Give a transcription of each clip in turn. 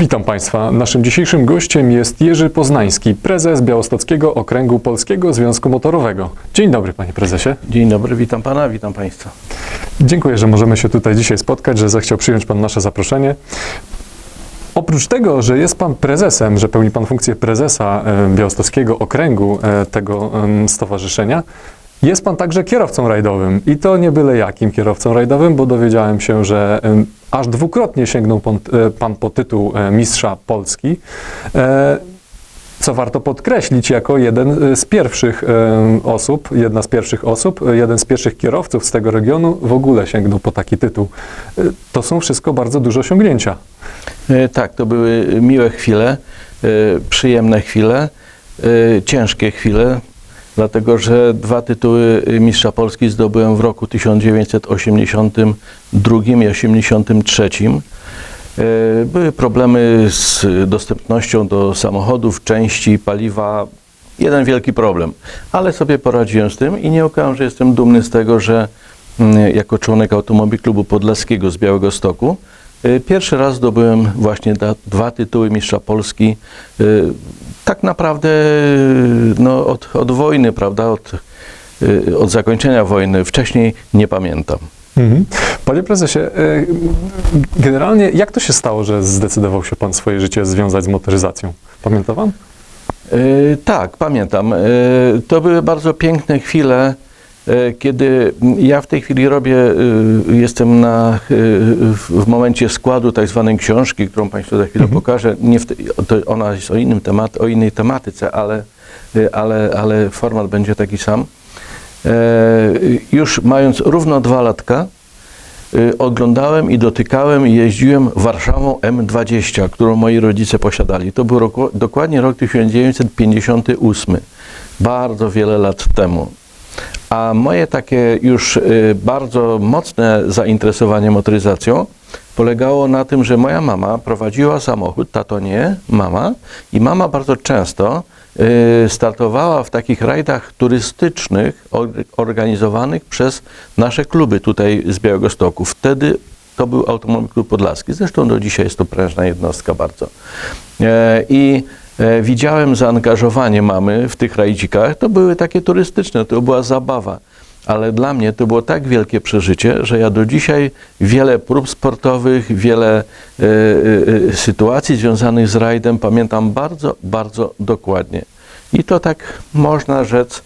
Witam Państwa. Naszym dzisiejszym gościem jest Jerzy Poznański, prezes Białostockiego Okręgu Polskiego Związku Motorowego. Dzień dobry, panie prezesie. Dzień dobry, witam pana, witam państwa. Dziękuję, że możemy się tutaj dzisiaj spotkać, że zechciał przyjąć pan nasze zaproszenie. Oprócz tego, że jest pan prezesem, że pełni pan funkcję prezesa e, Białostockiego Okręgu e, tego stowarzyszenia, jest pan także kierowcą rajdowym. I to nie byle jakim kierowcą rajdowym, bo dowiedziałem się, że aż dwukrotnie sięgnął pan, e, pan po tytuł e, mistrza Polski. E, co warto podkreślić, jako jeden z pierwszych osób, jedna z pierwszych osób, jeden z pierwszych kierowców z tego regionu w ogóle sięgnął po taki tytuł. To są wszystko bardzo duże osiągnięcia. Tak, to były miłe chwile, przyjemne chwile, ciężkie chwile, dlatego że dwa tytuły mistrza Polski zdobyłem w roku 1982 i 1983. E, Były problemy z dostępnością do samochodów, części, paliwa. Jeden wielki problem, ale sobie poradziłem z tym i nie ukrywam, że jestem dumny z tego, że mm, jako członek Automobil Klubu Podlaskiego z Białego Stoku y, pierwszy raz zdobyłem właśnie dwa tytuły mistrza Polski. Y, Tak naprawdę y, no, od, od wojny, prawda, od, y, od zakończenia wojny. Wcześniej nie pamiętam. Mhm. Panie prezesie, e, generalnie jak to się stało, że zdecydował się pan swoje życie związać z motoryzacją? Pamięta pan? Y, Tak, pamiętam. Y, To były bardzo piękne chwile, y, kiedy ja w tej chwili robię, y, jestem na, y, w momencie składu tak zwanej książki, którą Państwu za chwilę pokażę. Nie te, ona jest o, innym temat, o innej tematyce, ale, ale, ale format będzie taki sam. E, Już mając równo dwa latka, oglądałem i dotykałem i jeździłem Warszawą M20, którą moi rodzice posiadali. To był rok, dokładnie rok 1958, bardzo wiele lat temu. A moje takie już y, bardzo mocne zainteresowanie motoryzacją polegało na tym, że moja mama prowadziła samochód, tato nie, mama, i mama bardzo często y, startowała w takich rajdach turystycznych or, organizowanych przez nasze kluby tutaj z Białegostoku. Wtedy to był Automobil Klub Podlaski. Zresztą do dzisiaj jest to prężna jednostka bardzo. E, I widziałem zaangażowanie mamy w tych rajdzikach. To były takie turystyczne, to była zabawa. Ale dla mnie to było tak wielkie przeżycie, że ja do dzisiaj wiele prób sportowych, wiele e, e, e, sytuacji związanych z rajdem pamiętam bardzo, bardzo dokładnie. I to tak można rzec,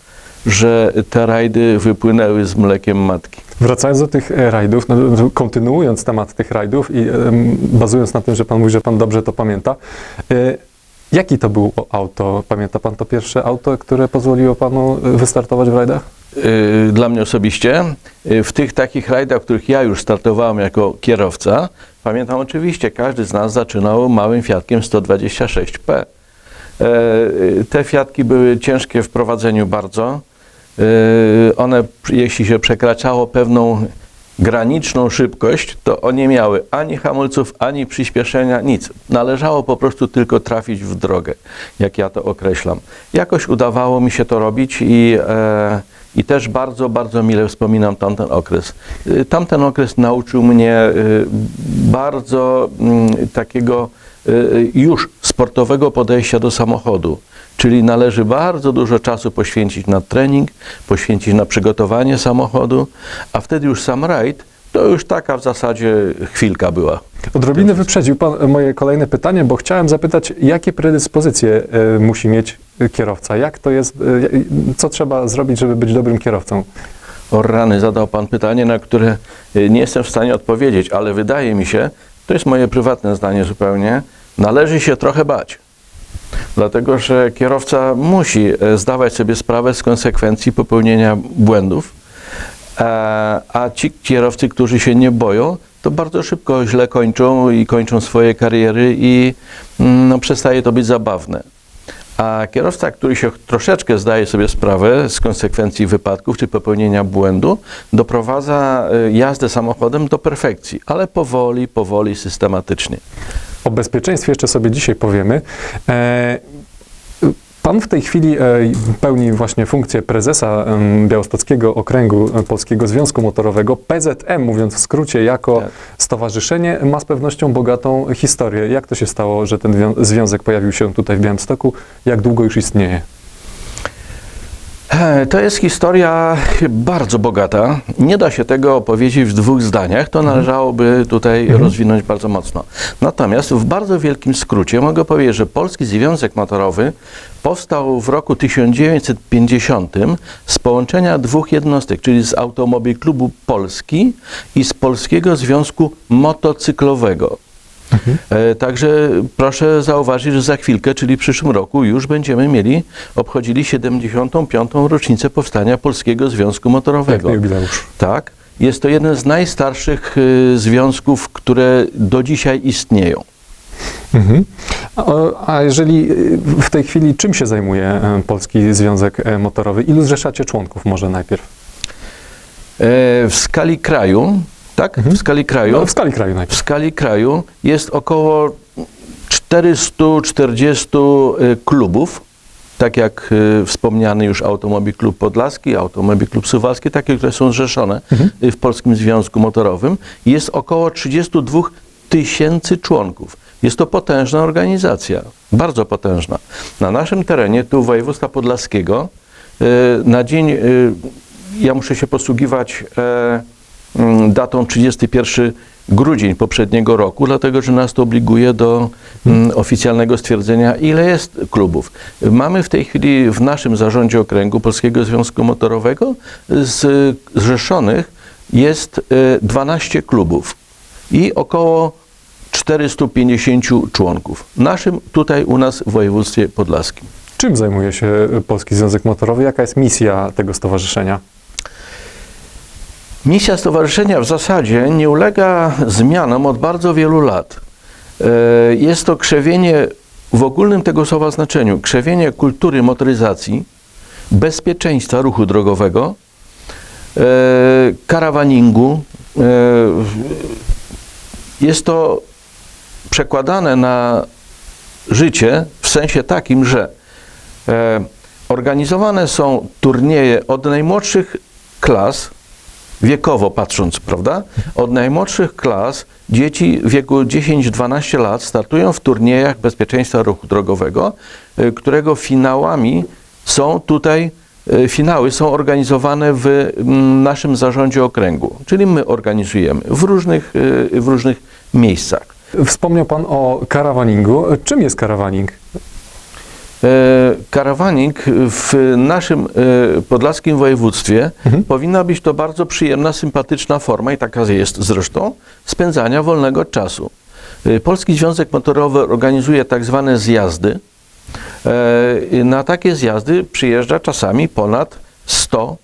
że te rajdy wypłynęły z mlekiem matki. Wracając do tych e, rajdów, no, no, kontynuując temat tych rajdów i em, bazując na tym, że pan mówi, że pan dobrze to pamięta, e, jaki to było auto? Pamięta pan to pierwsze auto, które pozwoliło panu e, wystartować w rajdach? Y, dla mnie osobiście. y, W tych takich rajdach, w których ja już startowałem jako kierowca, pamiętam oczywiście, każdy z nas zaczynał małym Fiatkiem 126P. E, y, Te Fiatki były ciężkie w prowadzeniu bardzo. Y, One, jeśli się przekraczało pewną graniczną szybkość, to one miały ani hamulców, ani przyspieszenia, nic. Należało po prostu tylko trafić w drogę, jak ja to określam. Jakoś udawało mi się to robić i, e, i też bardzo, bardzo mile wspominam tamten okres. Y, Tamten okres nauczył mnie y, bardzo mm, takiego y, już sportowego podejścia do samochodu. Czyli należy bardzo dużo czasu poświęcić na trening, poświęcić na przygotowanie samochodu, a wtedy już sam rajd to już taka w zasadzie chwilka była. Odrobinę wyprzedził pan moje kolejne pytanie, bo chciałem zapytać, jakie predyspozycje e, musi mieć e, kierowca? Jak to jest, e, co trzeba zrobić, żeby być dobrym kierowcą? O rany, zadał Pan pytanie, na które nie jestem w stanie odpowiedzieć, ale wydaje mi się, to jest moje prywatne zdanie zupełnie, należy się trochę bać. Dlatego, że kierowca musi e, zdawać sobie sprawę z konsekwencji popełnienia błędów, a, a ci kierowcy, którzy się nie boją, to bardzo szybko źle kończą i kończą swoje kariery i mm, no, przestaje to być zabawne. A kierowca, który się troszeczkę zdaje sobie sprawę z konsekwencji wypadków czy popełnienia błędu, doprowadza y, jazdę samochodem do perfekcji, ale powoli, powoli, systematycznie. O bezpieczeństwie jeszcze sobie dzisiaj powiemy. E, Pan w tej chwili e, pełni właśnie funkcję prezesa Białostockiego Okręgu Polskiego Związku Motorowego. PZM, mówiąc w skrócie, jako Tak. stowarzyszenie ma z pewnością bogatą historię. Jak to się stało, że ten wią- związek pojawił się tutaj w Białymstoku? Jak długo już istnieje? To jest historia bardzo bogata. Nie da się tego opowiedzieć w dwóch zdaniach. To należałoby tutaj rozwinąć bardzo mocno. Natomiast w bardzo wielkim skrócie mogę powiedzieć, że Polski Związek Motorowy powstał w roku 1950 z połączenia dwóch jednostek, czyli z Automobil Klubu Polski i z Polskiego Związku Motocyklowego. E, Także proszę zauważyć, że za chwilkę, czyli w przyszłym roku, już będziemy mieli, obchodzili 75. rocznicę powstania Polskiego Związku Motorowego. Jubileusz. Tak. Jest to jeden z najstarszych y, związków, które do dzisiaj istnieją. Mhm. A, jeżeli y, w tej chwili czym się zajmuje e, Polski Związek e, Motorowy? Ilu zrzeszacie członków może najpierw? W skali kraju, tak? W skali kraju. No, w skali kraju W najpierw. skali kraju jest około 440 y, klubów, tak jak y, wspomniany już Automobil Klub Podlaski, Automobil Klub Suwalski, takie, które są zrzeszone y, w Polskim Związku Motorowym. Jest około 32 tysięcy członków. Jest to potężna organizacja, bardzo potężna. Na naszym terenie, tu województwa podlaskiego, y, na dzień, y, ja muszę się posługiwać e, datą 31 grudzień poprzedniego roku, dlatego że nas to obliguje do mm, oficjalnego stwierdzenia, ile jest klubów. Mamy w tej chwili w naszym zarządzie okręgu Polskiego Związku Motorowego z, zrzeszonych jest e, 12 klubów i około 450 członków. Naszym tutaj u nas w województwie podlaskim. Czym zajmuje się e, Polski Związek Motorowy? Jaka jest misja tego stowarzyszenia? Misja stowarzyszenia w zasadzie nie ulega zmianom od bardzo wielu lat. E, Jest to krzewienie w ogólnym tego słowa znaczeniu, krzewienie kultury motoryzacji, bezpieczeństwa ruchu drogowego, e, karawaningu. E, Jest to przekładane na życie w sensie takim, że organizowane są turnieje od najmłodszych klas, wiekowo patrząc, prawda? Od najmłodszych klas dzieci w wieku 10-12 lat startują w turniejach bezpieczeństwa ruchu drogowego, y, którego finałami są tutaj, y, finały są organizowane w mm, naszym zarządzie okręgu, czyli my organizujemy w różnych, y, w różnych miejscach. Wspomniał Pan o karawaningu. Czym jest karawaning? E, Karawaning w naszym e, podlaskim województwie Mhm. powinna być to bardzo przyjemna, sympatyczna forma, i taka jest zresztą, spędzania wolnego czasu. E, Polski Związek Motorowy organizuje tak zwane zjazdy. Na takie zjazdy przyjeżdża czasami ponad 100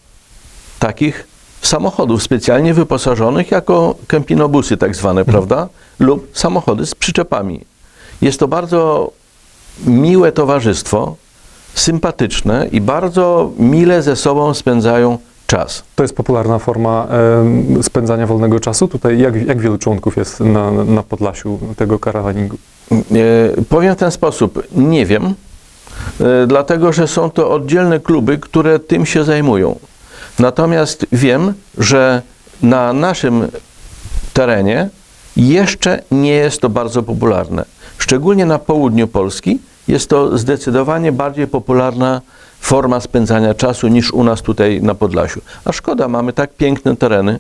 takich samochodów specjalnie wyposażonych jako kempinobusy tak zwane, prawda? Lub samochody z przyczepami. Jest to bardzo miłe towarzystwo, sympatyczne i bardzo mile ze sobą spędzają czas. To jest popularna forma spędzania wolnego czasu. Tutaj jak, jak wielu członków jest na, na Podlasiu tego karawaningu? E, powiem w ten sposób, nie wiem, e, dlatego że są to oddzielne kluby, które tym się zajmują. Natomiast wiem, że na naszym terenie jeszcze nie jest to bardzo popularne. Szczególnie na południu Polski jest to zdecydowanie bardziej popularna forma spędzania czasu niż u nas tutaj na Podlasiu. A szkoda, mamy tak piękne tereny.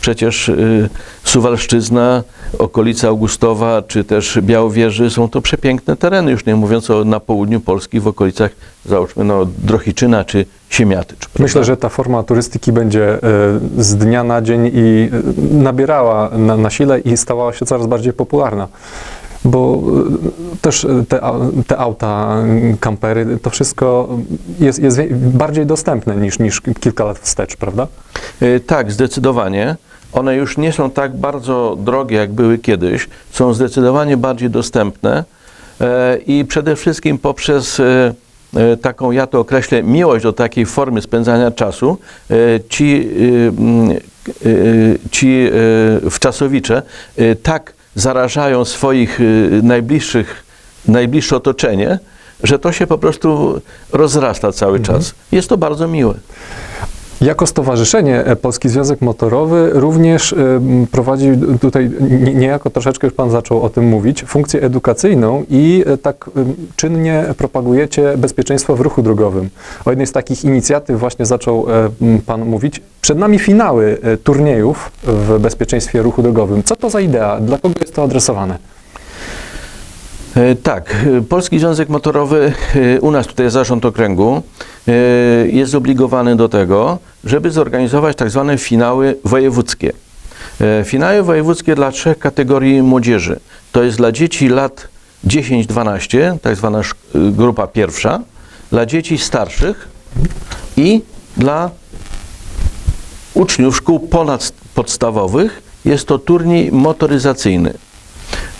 Przecież y, Suwalszczyzna, okolica Augustowa, czy też Białowieży są to przepiękne tereny, już nie mówiąc o na południu Polski, w okolicach, załóżmy, no, Drohiczyna czy Siemiatycz. prawda? Myślę, że ta forma turystyki będzie e, z dnia na dzień i e, nabierała na, na sile i stawała się coraz bardziej popularna. Bo e, też e, te, te auta, kampery, to wszystko jest, jest bardziej dostępne niż, niż kilka lat wstecz, prawda? Y, Tak, zdecydowanie. One już nie są tak bardzo drogie, jak były kiedyś. Są zdecydowanie bardziej dostępne e, i przede wszystkim poprzez e, e, taką, ja to określę, miłość do takiej formy spędzania czasu, e, ci, ci e, wczasowicze e, tak zarażają swoich y, najbliższych, najbliższe otoczenie, że to się po prostu rozrasta cały czas. Jest to bardzo miłe. Jako stowarzyszenie e, Polski Związek Motorowy również e, prowadzi tutaj, nie- niejako troszeczkę już Pan zaczął o tym mówić, funkcję edukacyjną i e, tak czynnie propagujecie bezpieczeństwo w ruchu drogowym. O jednej z takich inicjatyw właśnie zaczął Pan mówić. Przed nami finały turniejów w bezpieczeństwie ruchu drogowym. Co to za idea? Dla kogo jest to adresowane? Tak, Polski Związek Motorowy, u nas tutaj zarząd okręgu, jest zobligowany do tego, żeby zorganizować tak zwane finały wojewódzkie. E, Finały wojewódzkie dla trzech kategorii młodzieży. To jest dla dzieci lat 10-12, tak zwana e, grupa pierwsza, dla dzieci starszych i dla uczniów szkół ponadpodstawowych. Jest to turniej motoryzacyjny.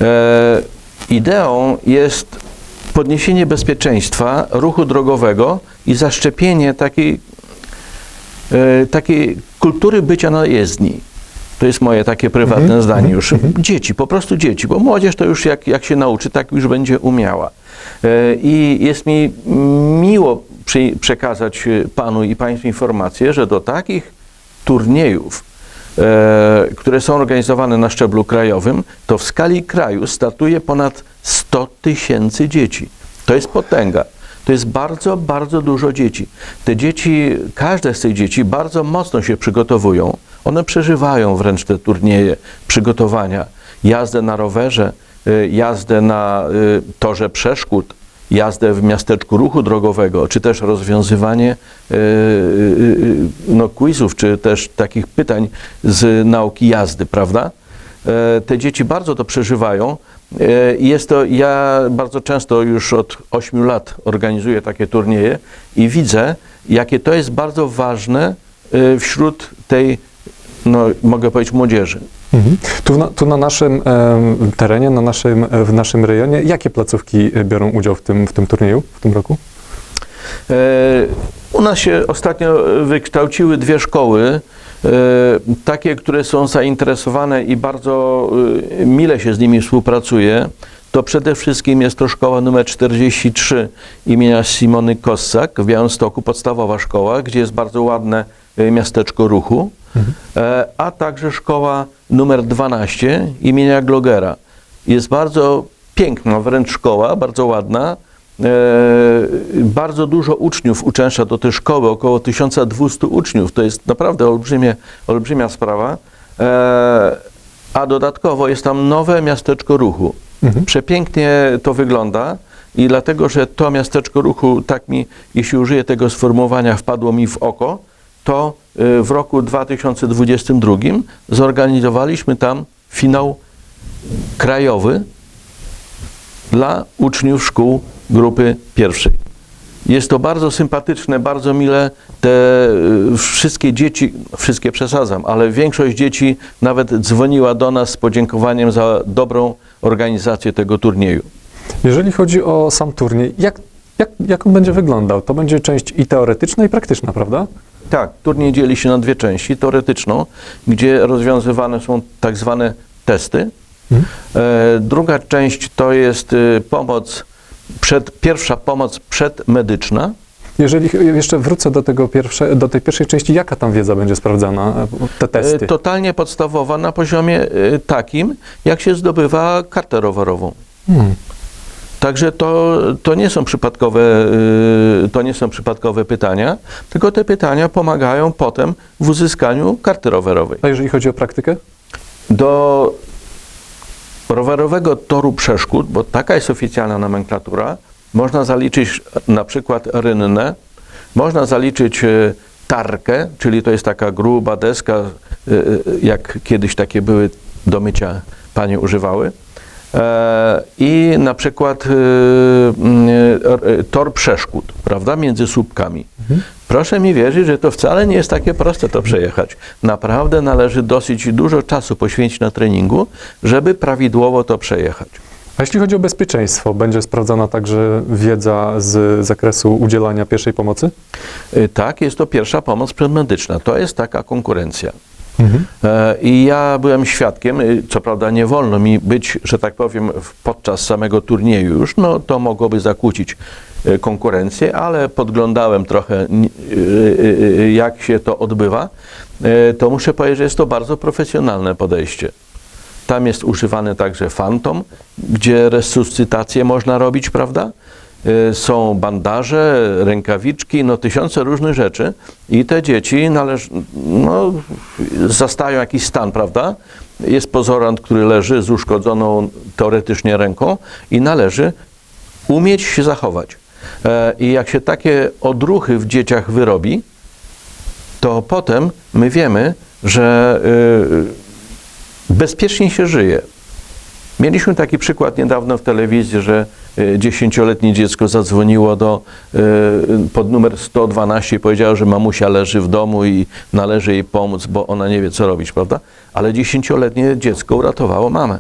E, ideą jest podniesienie bezpieczeństwa ruchu drogowego i zaszczepienie takiej, e, takiej kultury bycia na jezdni. To jest moje takie prywatne zdanie już. Dzieci, po prostu dzieci, bo młodzież to już jak, jak się nauczy, tak już będzie umiała. E, I jest mi miło przekazać e, Panu i Państwu informację, że do takich turniejów, które są organizowane na szczeblu krajowym, to w skali kraju startuje ponad 100 tysięcy dzieci. To jest potęga. To jest bardzo, bardzo dużo dzieci. Te dzieci, każde z tych dzieci bardzo mocno się przygotowują. One przeżywają wręcz te turnieje, przygotowania, jazdę na rowerze, y, jazdę na y, torze przeszkód, jazdę w miasteczku ruchu drogowego, czy też rozwiązywanie y, y, y, no, quizów, czy też takich pytań z nauki jazdy, prawda? E, Te dzieci bardzo to przeżywają. E, Jest to, ja bardzo często już od 8 lat organizuję takie turnieje i widzę, jakie to jest bardzo ważne e, wśród tej, no, mogę powiedzieć, młodzieży. Mhm. Tu, na, tu na naszym terenie, na naszym, w naszym rejonie, jakie placówki biorą udział w tym, w tym turnieju w tym roku? E, U nas się ostatnio wykształciły dwie szkoły, e, takie, które są zainteresowane i bardzo e, mile się z nimi współpracuje. To przede wszystkim jest to szkoła numer 43 imienia Simony Kossak w Białymstoku, podstawowa szkoła, gdzie jest bardzo ładne e, miasteczko ruchu, e, a także szkoła numer 12 imienia Glogera. Jest bardzo piękna wręcz szkoła, bardzo ładna. E, bardzo dużo uczniów uczęszcza do tej szkoły, około 1200 uczniów. To jest naprawdę olbrzymie, olbrzymia sprawa. E, a dodatkowo jest tam nowe miasteczko ruchu. Mhm. Przepięknie to wygląda i dlatego, że to miasteczko ruchu, tak mi, jeśli użyję tego sformułowania, wpadło mi w oko, to y, w roku 2022 zorganizowaliśmy tam finał krajowy dla uczniów szkół grupy pierwszej. Jest to bardzo sympatyczne, bardzo mile. Te y, wszystkie dzieci, wszystkie przesadzam, ale większość dzieci nawet dzwoniła do nas z podziękowaniem za dobrą organizację tego turnieju. Jeżeli chodzi o sam turniej, jak, jak, jak on będzie wyglądał? To będzie część i teoretyczna, i praktyczna, prawda? Tak, turniej dzieli się na dwie części. Teoretyczną, gdzie rozwiązywane są tak zwane testy. Mhm. E, druga część to jest y, pomoc, przed, pierwsza pomoc przedmedyczna. Jeżeli ch- jeszcze wrócę do, tego pierwsze, do tej pierwszej części, jaka tam wiedza będzie sprawdzana, e, te testy? E, Totalnie podstawowa na poziomie e, takim, jak się zdobywa kartę rowerową. Hmm. Także to, to, nie są przypadkowe, y, to nie są przypadkowe pytania, tylko te pytania pomagają potem w uzyskaniu karty rowerowej. A jeżeli chodzi o praktykę? Do rowerowego toru przeszkód, bo taka jest oficjalna nomenklatura, można zaliczyć na przykład rynnę, można zaliczyć e, tarkę, czyli to jest taka gruba deska, e, jak kiedyś takie były do mycia panie używały. E, I na przykład e, mm, e, tor przeszkód, prawda, między słupkami. Proszę mi wierzyć, że to wcale nie jest takie proste to przejechać. Naprawdę należy dosyć dużo czasu poświęcić na treningu, żeby prawidłowo to przejechać. A jeśli chodzi o bezpieczeństwo, będzie sprawdzana także wiedza z zakresu udzielania pierwszej pomocy? Y, Tak, jest to pierwsza pomoc przedmedyczna. To jest taka konkurencja. Mhm. E, I ja byłem świadkiem, y, co prawda nie wolno mi być, że tak powiem, podczas samego turnieju już, no to mogłoby zakłócić e, konkurencję, ale podglądałem trochę, e, jak się to odbywa, e, to muszę powiedzieć, że jest to bardzo profesjonalne podejście. Tam jest używany także fantom, gdzie resuscytację można robić, prawda? Y, Są bandaże, rękawiczki, no tysiące różnych rzeczy i te dzieci należ, no, zastają jakiś stan, prawda? Jest pozorant, który leży z uszkodzoną teoretycznie ręką i należy umieć się zachować. E, I jak się takie odruchy w dzieciach wyrobi, to potem my wiemy, że y, bezpiecznie się żyje. Mieliśmy taki przykład niedawno w telewizji, że y, dziesięcioletnie dziecko zadzwoniło do, y, pod numer 112 i powiedziało, że mamusia leży w domu i należy jej pomóc, bo ona nie wie, co robić, prawda? Ale dziesięcioletnie dziecko uratowało mamę.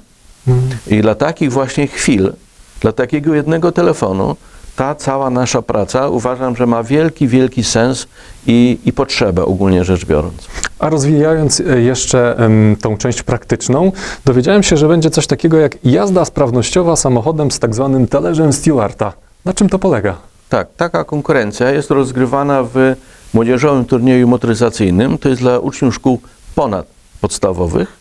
I dla takich właśnie chwil, dla takiego jednego telefonu, ta cała nasza praca uważam, że ma wielki, wielki sens i, i potrzebę ogólnie rzecz biorąc. A rozwijając e, jeszcze tą część praktyczną, dowiedziałem się, że będzie coś takiego jak jazda sprawnościowa samochodem z tak zwanym talerzem Stewarta. Na czym to polega? Tak, taka konkurencja jest rozgrywana w młodzieżowym turnieju motoryzacyjnym. To jest dla uczniów szkół ponadpodstawowych.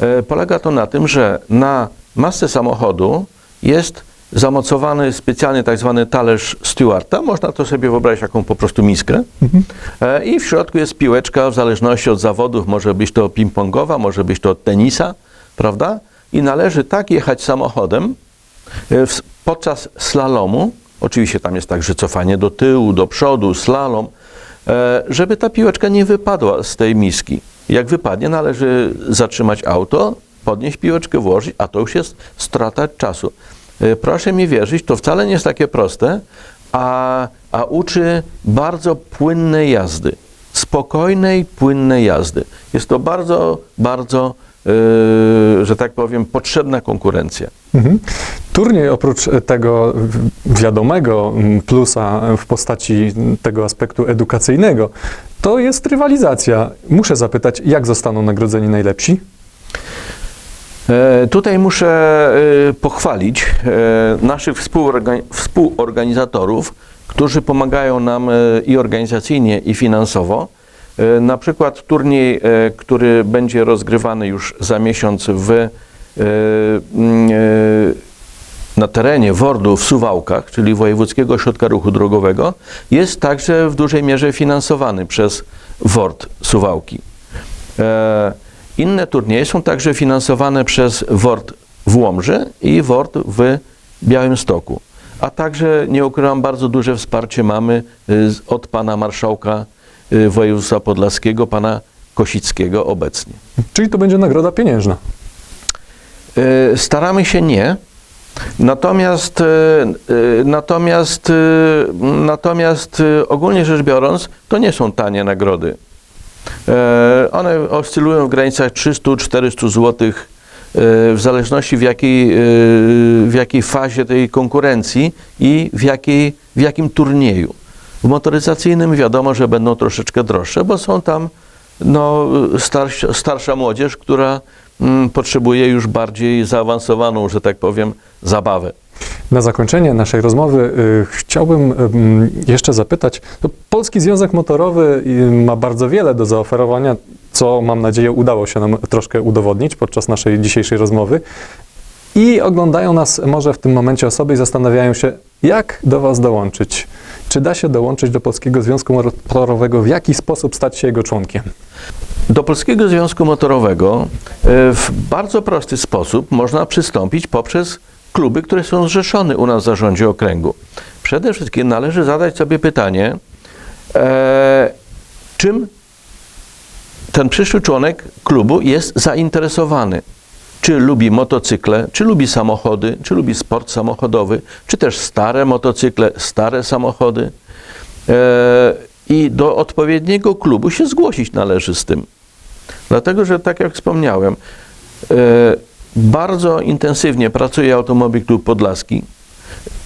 E, polega to na tym, że na masce samochodu jest zamocowany specjalnie tak zwany talerz Stewarta. Można to sobie wyobrazić jaką po prostu miskę. E, I w środku jest piłeczka w zależności od zawodów. Może być to ping-pongowa, może być to od tenisa, prawda? I należy tak jechać samochodem, E, w- podczas slalomu, oczywiście tam jest także cofanie do tyłu, do przodu, slalom, e, żeby ta piłeczka nie wypadła z tej miski. Jak wypadnie, należy zatrzymać auto, podnieść piłeczkę, włożyć, a to już jest strata czasu. E, Proszę mi wierzyć, to wcale nie jest takie proste, a, a uczy bardzo płynnej jazdy, spokojnej, płynnej jazdy. Jest to bardzo, bardzo, e, że tak powiem, potrzebna konkurencja. Mhm. Turniej oprócz e, tego wiadomego mm, plusa w postaci tego aspektu edukacyjnego, to jest rywalizacja. Muszę zapytać, jak zostaną nagrodzeni najlepsi? E, Tutaj muszę e, pochwalić e, naszych współorga- współorganizatorów, którzy pomagają nam i organizacyjnie, i finansowo. Na przykład turniej, który będzie rozgrywany już za miesiąc w, na terenie WORD-u w Suwałkach, czyli Wojewódzkiego Ośrodka Ruchu Drogowego, jest także w dużej mierze finansowany przez WORD Suwałki. Inne turnieje są także finansowane przez WORD w Łomży i WORD w Białymstoku. A także, nie ukrywam, bardzo duże wsparcie mamy y, od pana marszałka y, województwa podlaskiego, pana Kosickiego obecnie. Czyli to będzie nagroda pieniężna. E, Staramy się nie. Natomiast, natomiast, natomiast ogólnie rzecz biorąc, to nie są tanie nagrody. E, One oscylują w granicach 300-400 zł w zależności w jakiej, e, w jakiej fazie tej konkurencji i w, jakiej, w jakim turnieju. W motoryzacyjnym wiadomo, że będą troszeczkę droższe, bo są tam no, starsza, starsza młodzież, która mm, potrzebuje już bardziej zaawansowaną, że tak powiem, zabawę. Na zakończenie naszej rozmowy y, chciałbym ym, jeszcze zapytać. Polski Związek Motorowy y, ma bardzo wiele do zaoferowania, co mam nadzieję udało się nam troszkę udowodnić podczas naszej dzisiejszej rozmowy. I oglądają nas może w tym momencie osoby i zastanawiają się, jak do Was dołączyć. Czy da się dołączyć do Polskiego Związku Motorowego? W jaki sposób stać się jego członkiem? Do Polskiego Związku Motorowego w bardzo prosty sposób można przystąpić poprzez kluby, które są zrzeszone u nas w zarządzie okręgu. Przede wszystkim należy zadać sobie pytanie, e, czym ten przyszły członek klubu jest zainteresowany. Czy lubi motocykle, czy lubi samochody, czy lubi sport samochodowy, czy też stare motocykle, stare samochody. E, I do odpowiedniego klubu się zgłosić należy z tym. Dlatego, że tak jak wspomniałem, e, bardzo intensywnie pracuje Automobil Klub Podlaski.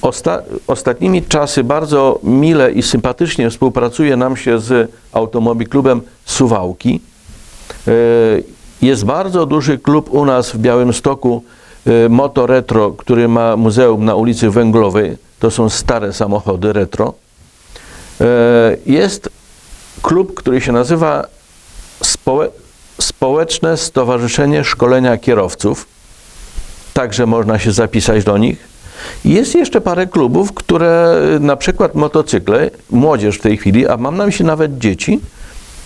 Osta ostatnimi czasy bardzo mile i sympatycznie współpracuje nam się z Automobil Klubem Suwałki. E, Jest bardzo duży klub u nas w Białymstoku, e, Moto Retro, który ma muzeum na ulicy Węglowej. to są stare samochody retro. E, Jest klub, który się nazywa Społe- Społeczne Stowarzyszenie Szkolenia Kierowców. Także można się zapisać do nich. Jest jeszcze parę klubów, które na przykład motocykle, młodzież w tej chwili, a mam na myśli nawet dzieci,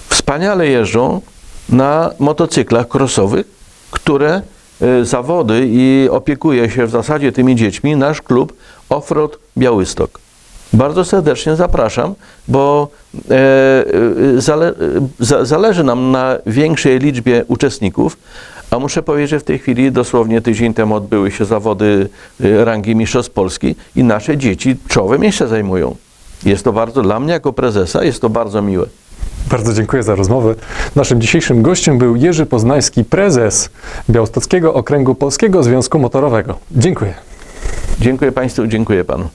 wspaniale jeżdżą na motocyklach crossowych, które y, zawody i opiekuje się w zasadzie tymi dziećmi nasz klub Offroad Białystok. Bardzo serdecznie zapraszam, bo e, e, zale, za, zależy nam na większej liczbie uczestników, a muszę powiedzieć, że w tej chwili dosłownie tydzień temu odbyły się zawody e, rangi Mistrzostw Polski i nasze dzieci czołowe miejsce zajmują. Jest to bardzo, dla mnie jako prezesa, jest to bardzo miłe. Bardzo dziękuję za rozmowę. Naszym dzisiejszym gościem był Jerzy Poznański, prezes Białostockiego Okręgu Polskiego Związku Motorowego. Dziękuję. Dziękuję Państwu, dziękuję Panu.